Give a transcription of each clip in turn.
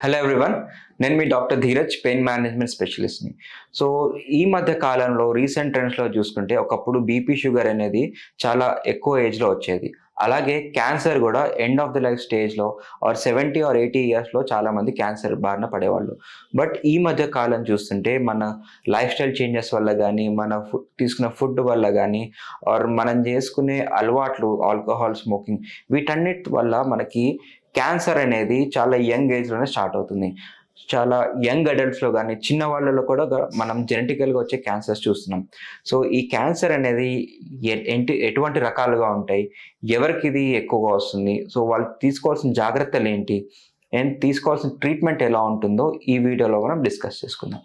Hello everyone నేను మీ doctor Dheeraj pain management స్పెషలిస్ట్ని సో ఈ మధ్య కాలంలో రీసెంట్ ట్రెండ్స్లో చూసుకుంటే ఒకప్పుడు బీపీ షుగర్ అనేది చాలా ఎక్కువ ఏజ్లో వచ్చేది. అలాగే క్యాన్సర్ కూడా ఎండ్ ఆఫ్ ది లైఫ్ స్టేజ్లో ఆర్ సెవెంటీ ఆర్ ఎయిటీ ఇయర్స్లో చాలామంది క్యాన్సర్ బారిన పడేవాళ్ళు. బట్ ఈ మధ్య కాలం చూస్తుంటే మన లైఫ్ స్టైల్ చేంజెస్ వల్ల కానీ మన ఫుడ్ తీసుకున్న ఫుడ్ వల్ల కానీ ఆర్ మనం చేసుకునే అలవాట్లు ఆల్కహాల్ స్మోకింగ్ వీటన్నిటి వల్ల మనకి క్యాన్సర్ అనేది చాలా యంగ్ ఏజ్లోనే స్టార్ట్ అవుతుంది. చాలా యంగ్ అడల్ట్స్లో కానీ చిన్న వాళ్ళలో కూడా మనం జెనెటికల్గా వచ్చే క్యాన్సర్స్ చూస్తున్నాం. సో ఈ క్యాన్సర్ అనేది ఎంటి ఎటువంటి రకాలుగా ఉంటాయి? ఎవరికి ఇది ఎక్కువగా వస్తుంది? సో వాళ్ళు తీసుకోవాల్సిన జాగ్రత్తలు ఏంటి? అండ్ తీసుకోవాల్సిన ట్రీట్మెంట్ ఎలా ఉంటుందో ఈ వీడియోలో మనం డిస్కస్ చేసుకుందాం.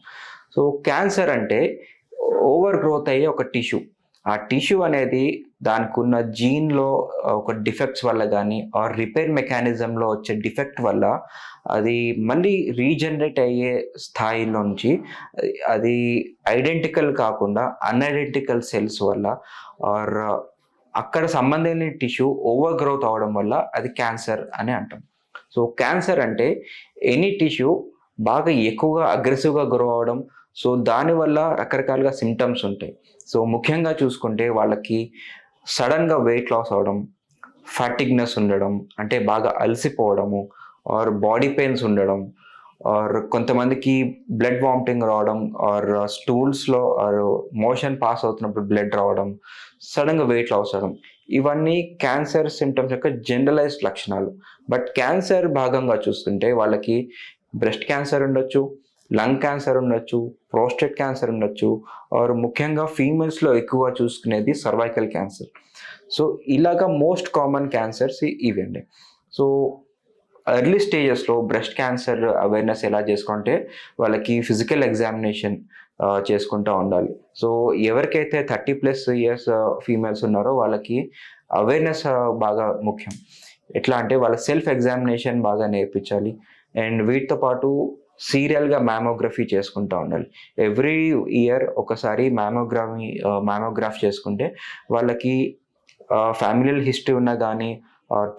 సో క్యాన్సర్ అంటే ఓవర్ గ్రోత్ అయ్యే ఒక టిష్యూ. ఆ టిష్యూ అనేది దానికి ఉన్న జీన్లో ఒక డిఫెక్ట్స్ వల్ల కానీ ఆర్ రిపేర్ మెకానిజంలో వచ్చే డిఫెక్ట్ వల్ల అది మళ్ళీ రీజనరేట్ అయ్యే స్థాయిలోంచి అది ఐడెంటికల్ కాకుండా అన్ఐడెంటికల్ సెల్స్ వల్ల ఆర్ అక్కడ సంబంధించిన టిష్యూ ఓవర్ గ్రోత్ అవడం వల్ల అది క్యాన్సర్ అని అంటాం. సో క్యాన్సర్ అంటే ఎనీ టిష్యూ బాగా ఎక్కువగా అగ్రెసివ్గా గురవడం. సో దానివల్ల రకరకాలుగా సిమ్టమ్స్ ఉంటాయి. సో ముఖ్యంగా చూసుకుంటే వాళ్ళకి సడన్గా వెయిట్ లాస్ అవడం ఫాటిగ్నెస్ ఉండడం అంటే బాగా అలసిపోవడము ఆర్ బాడీ పెయిన్స్ ఉండడం ఆర్ కొంతమందికి బ్లడ్ వామిటింగ్ రావడం ఆర్ స్టూల్స్లో ఆర్ మోషన్ పాస్ అవుతున్నప్పుడు బ్లడ్ రావడం సడన్గా వెయిట్ లాస్ అవడం. ఇవన్నీ క్యాన్సర్ సిమ్టమ్స్ యొక్క జనరలైజ్డ్ లక్షణాలు. బట్ క్యాన్సర్ భాగంగా చూస్తుంటే వాళ్ళకి బ్రెస్ట్ క్యాన్సర్ ఉండొచ్చు లంగ్ క్యాన్సర్ ఉండొచ్చు ప్రోస్టేట్ క్యాన్సర్ ఉండొచ్చు ఆర్ ముఖ్యంగా ఫీమేల్స్లో ఎక్కువ చూసుకునేది సర్వైకల్ క్యాన్సర్. సో ఇలాగా మోస్ట్ కామన్ క్యాన్సర్స్ ఇవండి. సో ఎర్లీ స్టేజెస్లో బ్రెస్ట్ క్యాన్సర్ అవేర్నెస్ ఎలా చేసుకుంటే వాళ్ళకి ఫిజికల్ ఎగ్జామినేషన్ చేసుకుంటూ ఉండాలి. సో ఎవరికైతే థర్టీ ప్లస్ ఇయర్స్ ఫీమేల్స్ ఉన్నారో వాళ్ళకి అవేర్నెస్ బాగా ముఖ్యం. ఎట్లా అంటే వాళ్ళ సెల్ఫ్ ఎగ్జామినేషన్ బాగా నేర్పించాలి. అండ్ వీటితో పాటు సీరియల్గా మ్యామోగ్రఫీ చేసుకుంటూ ఉండాలి. ఎవ్రీ ఇయర్ ఒకసారి మ్యామోగ్రఫీ మ్యామోగ్రాఫ్ చేసుకుంటే వాళ్ళకి ఫ్యామిలీ హిస్టరీ ఉన్నా కానీ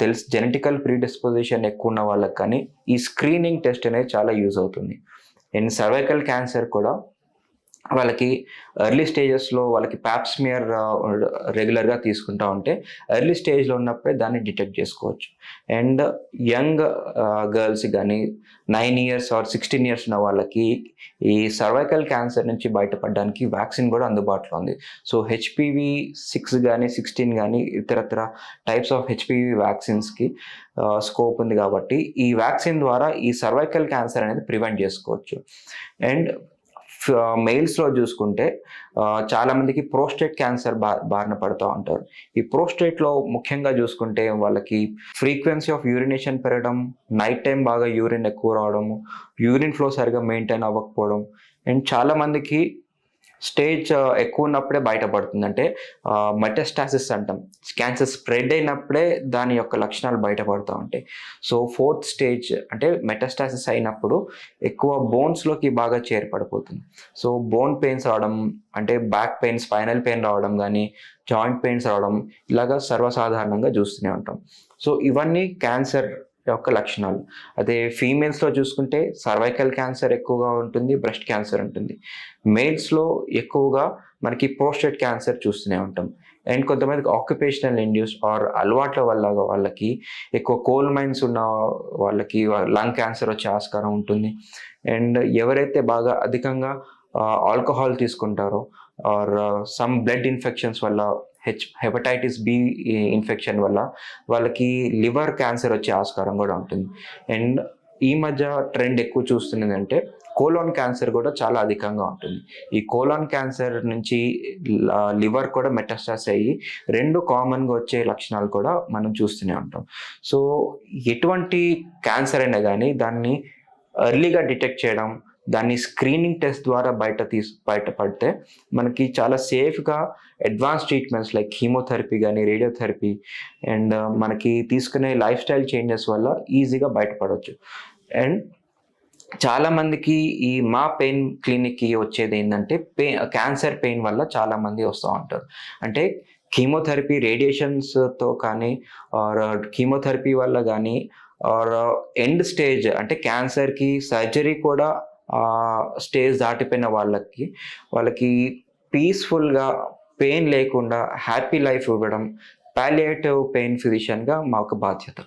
తెలుసు జెనెటికల్ ప్రీడిస్పోజిషన్ ఎక్కువ ఉన్న వాళ్ళకి కానీ ఈ స్క్రీనింగ్ టెస్ట్ అనేది చాలా యూజ్ అవుతుంది. అండ్ సర్వైకల్ క్యాన్సర్ కూడా వాళ్ళకి ఎర్లీ స్టేజెస్లో వాళ్ళకి ప్యాప్స్మియర్ రెగ్యులర్గా తీసుకుంటా ఉంటే ఎర్లీ స్టేజ్లో ఉన్నప్పుడే దాన్ని డిటెక్ట్ చేసుకోవచ్చు. అండ్ యంగ్ గర్ల్స్ కానీ nine years or sixteen years ఉన్న వాళ్ళకి ఈ సర్వైకల్ క్యాన్సర్ నుంచి బయటపడడానికి వ్యాక్సిన్ కూడా అందుబాటులో ఉంది. సో హెచ్పివి సిక్స్ కానీ సిక్స్టీన్ కానీ ఇతరత్ర టైప్స్ ఆఫ్ హెచ్పివి వ్యాక్సిన్స్కి స్కోప్ ఉంది కాబట్టి ఈ వ్యాక్సిన్ ద్వారా ఈ సర్వైకల్ క్యాన్సర్ అనేది ప్రివెంట్ చేసుకోవచ్చు. అండ్ మెయిల్స్లో చూసుకుంటే చాలామందికి ప్రోస్టేట్ క్యాన్సర్ బా బారిన పడుతూ ఉంటారు. ఈ ప్రోస్టేట్లో ముఖ్యంగా చూసుకుంటే వాళ్ళకి ఫ్రీక్వెన్సీ ఆఫ్ యూరినేషన్ పెరగడం నైట్ టైం బాగా యూరిన్ ఎక్కువ రావడము యూరిన్ ఫ్లో సరిగా మెయింటైన్ అవ్వకపోవడం అండ్ చాలామందికి స్టేజ్ ఎక్కువ ఉన్నప్పుడే బయటపడుతుంది అంటే మెటస్టాసిస్ అంటాం. క్యాన్సర్ స్ప్రెడ్ అయినప్పుడే దాని యొక్క లక్షణాలు బయటపడుతూ ఉంటాయి. సో ఫోర్త్ స్టేజ్ అంటే మెటస్టాసిస్ అయినప్పుడు ఎక్కువ బోన్స్లోకి బాగా చేరిపడిపోతుంది. సో బోన్ పెయిన్స్ రావడం అంటే బ్యాక్ పెయిన్ స్పైనల్ పెయిన్ రావడం కానీ జాయింట్ పెయిన్స్ రావడం ఇలాగా సర్వసాధారణంగా చూస్తూనే ఉంటాం. సో ఇవన్నీ క్యాన్సర్ యొక్క లక్షణాలు. అదే ఫీమేల్స్లో చూసుకుంటే సర్వైకల్ క్యాన్సర్ ఎక్కువగా ఉంటుంది బ్రెస్ట్ క్యాన్సర్ ఉంటుంది. మేల్స్లో ఎక్కువగా మనకి ప్రోస్టేట్ క్యాన్సర్ చూస్తూనే ఉంటాం. అండ్ కొంతమందికి ఆక్యుపేషనల్ ఇండ్యూస్ ఆర్ అలవాట్ల వల్ల వాళ్ళకి ఎక్కువ కోల్ మైన్స్ ఉన్న వాళ్ళకి లంగ్ క్యాన్సర్ వచ్చే ఆస్కారం ఉంటుంది. అండ్ ఎవరైతే బాగా అధికంగా ఆల్కహాల్ తీసుకుంటారో ఆర్ సమ్ బ్లడ్ ఇన్ఫెక్షన్స్ వల్ల హెచ్ హెపటైటిస్ బి ఇన్ఫెక్షన్ వల్ల వాళ్ళకి లివర్ క్యాన్సర్ వచ్చే ఆస్కారం కూడా ఉంటుంది. అండ్ ఈ మధ్య ట్రెండ్ ఎక్కువ చూస్తున్నది అంటే కోలాన్ క్యాన్సర్ కూడా చాలా అధికంగా ఉంటుంది. ఈ కోలాన్ క్యాన్సర్ నుంచి లివర్ కూడా మెటస్టాస్ అయ్యి రెండు కామన్గా వచ్చే లక్షణాలు కూడా మనం చూస్తూనే ఉంటాం. సో ఎటువంటి క్యాన్సర్ అయినా కానీ దాన్ని ఎర్లీగా డిటెక్ట్ చేయడం దాన్ని స్క్రీనింగ్ టెస్ట్ ద్వారా బయట తీసు బయటపడితే మనకి చాలా సేఫ్గా అడ్వాన్స్ ట్రీట్మెంట్స్ లైక్ కీమోథెరపీ కానీ రేడియోథెరపీ అండ్ మనకి తీసుకునే లైఫ్ స్టైల్ చేంజెస్ వల్ల ఈజీగా బయటపడవచ్చు అండ్ చాలామందికి ఈ మా పెయిన్ క్లినిక్కి వచ్చేది ఏంటంటే పెయిన్ క్యాన్సర్ పెయిన్ వల్ల చాలామంది వస్తూ ఉంటారు. అంటే కీమోథెరపీ రేడియేషన్స్తో కానీ ఆర్ కీమోథెరపీ uh, వల్ల కానీ ఆర్ ఎండ్ స్టేజ్ అంటే క్యాన్సర్కి సర్జరీ కూడా స్టేజ్ దాటిపోయిన వాళ్ళకి వాళ్ళకి పీస్ఫుల్గా పెయిన్ లేకుండా హ్యాపీ లైఫ్ ఇవ్వడం పాలియేటివ్ పెయిన్ ఫిజిషియన్గా మాకు బాధ్యత.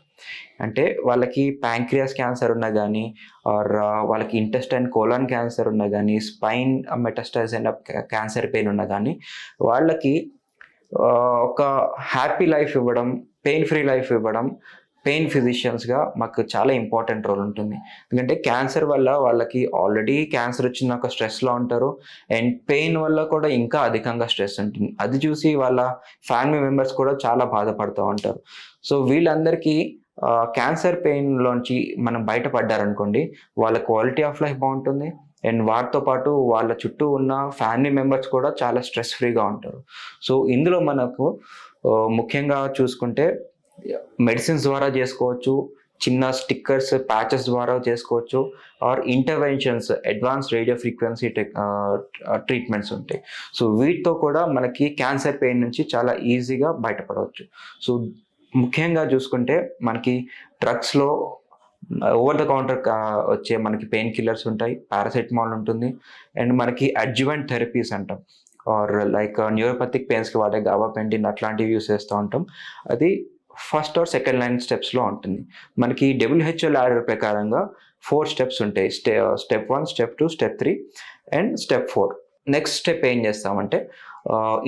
అంటే వాళ్ళకి ప్యాంక్రియాస్ క్యాన్సర్ ఉన్నా కానీ ఆర్ వాళ్ళకి ఇంటెస్టైన్ కోలాన్ క్యాన్సర్ ఉన్నా కానీ స్పైన్ మెటస్టైజ్ అయిన క్యాన్సర్ పెయిన్ ఉన్నా కానీ వాళ్ళకి ఒక హ్యాపీ లైఫ్ ఇవ్వడం పెయిన్ ఫ్రీ లైఫ్ ఇవ్వడం పెయిన్ ఫిజిషియన్స్గా మాకు చాలా ఇంపార్టెంట్ రోల్ ఉంటుంది. ఎందుకంటే క్యాన్సర్ వల్ల వాళ్ళకి ఆల్రెడీ క్యాన్సర్ వచ్చిన ఒక స్ట్రెస్లో ఉంటారు. అండ్ పెయిన్ వల్ల కూడా ఇంకా అధికంగా స్ట్రెస్ ఉంటుంది. అది చూసి వాళ్ళ ఫ్యామిలీ మెంబర్స్ కూడా చాలా బాధపడుతూ ఉంటారు. సో వీళ్ళందరికీ క్యాన్సర్ పెయిన్లోంచి మనం బయటపడ్డారనుకోండి వాళ్ళ క్వాలిటీ ఆఫ్ లైఫ్ బాగుంటుంది. అండ్ వాటితో పాటు వాళ్ళ చుట్టూ ఉన్న ఫ్యామిలీ మెంబర్స్ కూడా చాలా స్ట్రెస్ ఫ్రీగా ఉంటారు. సో ఇందులో మనకు ముఖ్యంగా చూసుకుంటే మెడిసిన్స్ ద్వారా చేసుకోవచ్చు చిన్న స్టిక్కర్స్ ప్యాచెస్ ద్వారా చేసుకోవచ్చు or interventions advance radio frequency tech treatments ఉంటాయి. సో వీటితో కూడా మనకి క్యాన్సర్ పెయిన్ నుంచి చాలా ఈజీగా బయటపడవచ్చు. సో ముఖ్యంగా చూసుకుంటే మనకి డ్రగ్స్లో ఓవర్ ద కౌంటర్ వచ్చే మనకి పెయిన్ కిల్లర్స్ ఉంటాయి పారాసెటమాల్ ఉంటుంది అండ్ మనకి అడ్జువెంట్ థెరపీస్ అంటాం. ఆర్ లైక్ న్యూరోపతిక్ పెయిన్స్కి వాడే గాబాపెంటిన్ అట్లాంటివి యూస్ చేస్తూ ఉంటాం. అది ఫస్ట్ ఆర్ సెకండ్ లైన్ స్టెప్స్లో ఉంటుంది. మనకి డబ్ల్యూహెచ్ఎల్ ఆర్డర్ ప్రకారంగా ఫోర్ స్టెప్స్ ఉంటాయి. Stay step one step two step three and step four next step ఏం చేస్తామంటే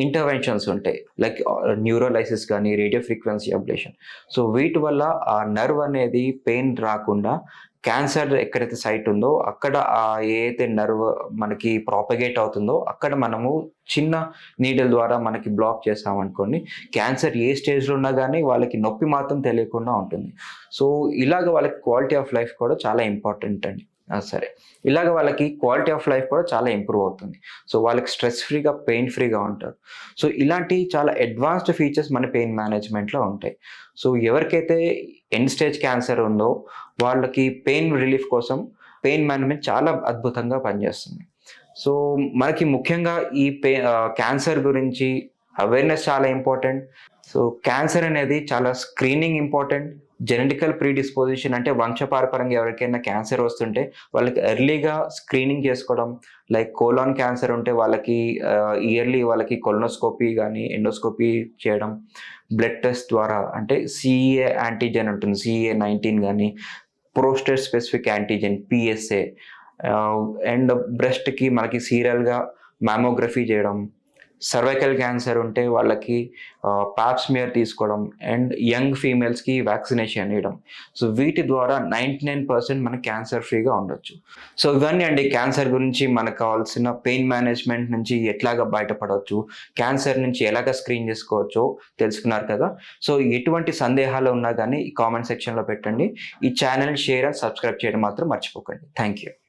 ఇంటర్వెన్షన్స్ ఉంటాయి. లైక్ న్యూరోలైసిస్ కానీ రేడియో ఫ్రీక్వెన్సీ అబ్లేషన్ సో వీటి వల్ల ఆ నర్వ్ అనేది పెయిన్ రాకుండా క్యాన్సర్ ఎక్కడైతే సైట్ ఉందో అక్కడ ఆ ఏదైతే నర్వ్ మనకి ప్రాపగేట్ అవుతుందో అక్కడ మనము చిన్న నీడల్ ద్వారా మనకి బ్లాక్ చేసామనుకోండి క్యాన్సర్ ఏ స్టేజ్లో ఉన్నా కానీ వాళ్ళకి నొప్పి మాత్రం తెలియకుండా ఉంటుంది. సో ఇలాగ వాళ్ళకి క్వాలిటీ ఆఫ్ లైఫ్ కూడా చాలా ఇంపార్టెంట్ అండి. సరే. ఇలాగ వాళ్ళకి క్వాలిటీ ఆఫ్ లైఫ్ కూడా చాలా ఇంప్రూవ్ అవుతుంది. సో వాళ్ళకి స్ట్రెస్ ఫ్రీగా పెయిన్ ఫ్రీగా ఉంటారు. సో ఇలాంటి చాలా అడ్వాన్స్డ్ ఫీచర్స్ మన పెయిన్ మేనేజ్మెంట్లో ఉంటాయి. సో ఎవరికైతే ఎండ్ స్టేజ్ క్యాన్సర్ ఉందో వాళ్ళకి పెయిన్ రిలీఫ్ కోసం పెయిన్ మేనేజ్మెంట్ చాలా అద్భుతంగా పనిచేస్తుంది. సో మనకి ముఖ్యంగా ఈ పే క్యాన్సర్ గురించి అవేర్నెస్ చాలా ఇంపార్టెంట్ సో క్యాన్సర్ అనేది చాలా స్క్రీనింగ్ ఇంపార్టెంట్ జెనెటికల్ ప్రీడిస్పోజిషన్ అంటే వంశపారపరంగా ఎవరికైనా క్యాన్సర్ వస్తుంటే వాళ్ళకి ఎర్లీగా స్క్రీనింగ్ చేసుకోవడం లైక్ కోలాన్ క్యాన్సర్ ఉంటే వాళ్ళకి ఇయర్లీ వాళ్ళకి కొలనోస్కోపీ కానీ ఎండోస్కోపీ చేయడం బ్లడ్ టెస్ట్ ద్వారా అంటే సిఏ యాంటీజెన్ ఉంటుంది సిఏ నైన్టీన్ కానీ prostate specific antigen PSA and బ్రెస్ట్కి మనకి సీరియల్గా మ్యామోగ్రఫీ చేయడం సర్వైకల్ క్యాన్సర్ ఉంటే వాళ్ళకి పాప్స్మియర్ తీసుకోవడం అండ్ యంగ్ ఫీమేల్స్కి వ్యాక్సినేషన్ ఇవ్వడం సో వీటి ద్వారా నైంటీ నైన్ పర్సెంట్ మనకి క్యాన్సర్ ఫ్రీగా ఉండొచ్చు. సో ఇవన్నీ అండి. క్యాన్సర్ గురించి మనకు కావాల్సిన పెయిన్ మేనేజ్మెంట్ నుంచి ఎట్లాగా బయటపడవచ్చు క్యాన్సర్ నుంచి ఎలాగ స్క్రీన్ చేసుకోవచ్చో తెలుసుకున్నారు కదా. సో ఎటువంటి సందేహాలు ఉన్నా కానీ ఈ కామెంట్ సెక్షన్లో పెట్టండి. ఈ ఛానల్ షేర్ అండ్ సబ్స్క్రైబ్ చేయడం మాత్రం మర్చిపోకండి. Thank you